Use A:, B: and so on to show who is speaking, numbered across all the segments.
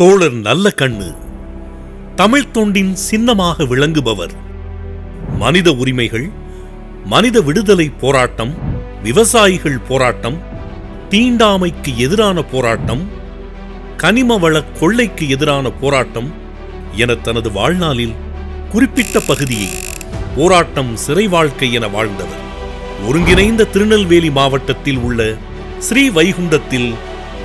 A: தோழர் நல்ல கண்ணு. தமிழ் தொண்டின் சின்னமாக விளங்குபவர். மனித உரிமைகள் மனித விடுதலை போராட்டம் விவசாயிகள் போராட்டம் தீண்டாமைக்கு எதிரான போராட்டம் கனிம வள கொள்ளைக்கு எதிரான போராட்டம் என தனது வாழ்நாளில் குறிப்பிட்ட பகுதியை போராட்டம் சிறை வாழ்க்கை என வாழ்ந்தவர். ஒருங்கிணைந்த திருநெல்வேலி மாவட்டத்தில் உள்ள ஸ்ரீ வைகுண்டத்தில்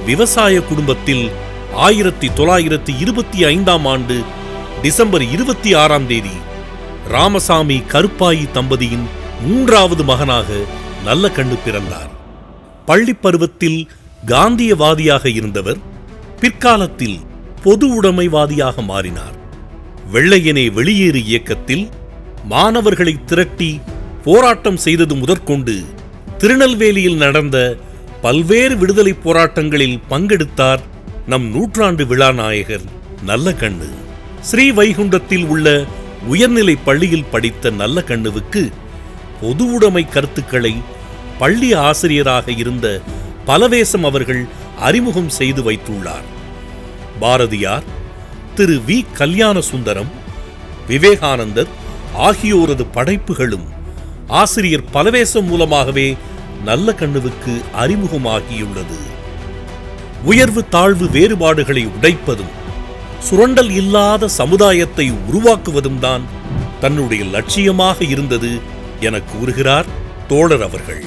A: விவசாய குடும்பத்தில் ஆயிரத்தி தொள்ளாயிரத்தி இருபத்தி ஐந்தாம் ஆண்டு டிசம்பர் இருபத்தி ஆறாம் தேதி ராமசாமி கருப்பாயி தம்பதியின் மூன்றாவது மகனாக நல்ல கண்ணு பிறந்தார். பள்ளி பருவத்தில் காந்தியவாதியாக இருந்தவர் பிற்காலத்தில் பொது உடைமைவாதியாக மாறினார். வெள்ளையனே வெளியேறு இயக்கத்தில் மாணவர்களை திரட்டி போராட்டம் செய்தது முதற்கொண்டு திருநெல்வேலியில் நடந்த பல்வேறு விடுதலை போராட்டங்களில் பங்கெடுத்தார் நம் நூற்றாண்டு விழா நாயகர் நல்ல கண்ணு ஸ்ரீ வைகுண்டத்தில் உள்ள உயர்நிலை பள்ளியில் படித்த நல்ல கண்ணுவுக்கு பொது உடைமை கருத்துக்களை பள்ளி ஆசிரியராக இருந்த பலவேசம் அவர்கள் அறிமுகம் செய்து வைத்துள்ளார். பாரதியார் திரு வி. கல்யாண சுந்தரம் விவேகானந்தர் ஆகியோரது படைப்புகளும் ஆசிரியர் பலவேசம் மூலமாகவே நல்ல கண்ணுவுக்கு அறிமுகமாகியுள்ளது. உயர்வு தாழ்வு வேறுபாடுகளை உடைப்பதும் சுரண்டல் இல்லாத சமுதாயத்தை உருவாக்குவதும் தான் தன்னுடைய லட்சியமாக இருந்தது என கூறுகிறார் தோழர் அவர்கள்.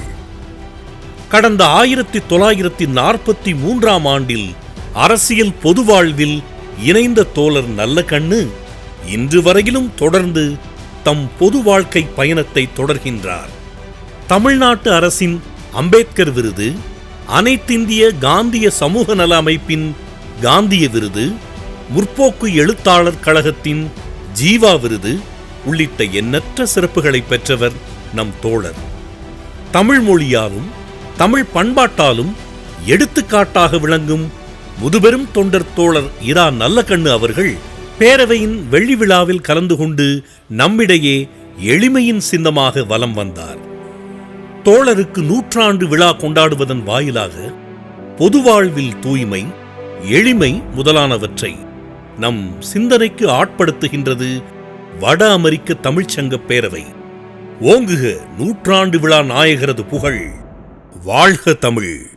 A: கடந்த ஆயிரத்தி தொள்ளாயிரத்தி நாற்பத்தி மூன்றாம் ஆண்டில் அரசியல் பொது வாழ்வில் இணைந்த தோழர் நல்ல கண்ணு இன்று வரையிலும் தொடர்ந்து தம் பொது வாழ்க்கை பயணத்தை தொடர்கின்றார். தமிழ்நாட்டு அரசின் அம்பேத்கர் விருது அனைத்திந்திய காந்திய சமூக நல அமைப்பின் காந்திய விருது முற்போக்கு எழுத்தாளர் கழகத்தின் ஜீவா விருது உள்ளிட்ட எண்ணற்ற சிறப்புகளை பெற்றவர் நம் தோழர். தமிழ் மொழியாலும் தமிழ் பண்பாட்டாலும் எடுத்துக்காட்டாக விளங்கும் முதுபெரும் தொண்டர் தோழர் இரா நல்லகண்ணு அவர்கள் பேரவையின் வெள்ளி விழாவில் கலந்து கொண்டு நம்மிடையே எளிமையின் சின்னமாக வலம் வந்தார். தோழருக்கு நூற்றாண்டு விழா கொண்டாடுவதன் வாயிலாக பொது வாழ்வில் தூய்மை எளிமை முதலானவற்றை நம் சிந்தனைக்கு ஆட்படுத்துகின்றது வட அமெரிக்க தமிழ்ச்சங்க பேரவை. ஓங்குக நூற்றாண்டு விழா நாயகரது புகழ் வாழ்க தமிழ்.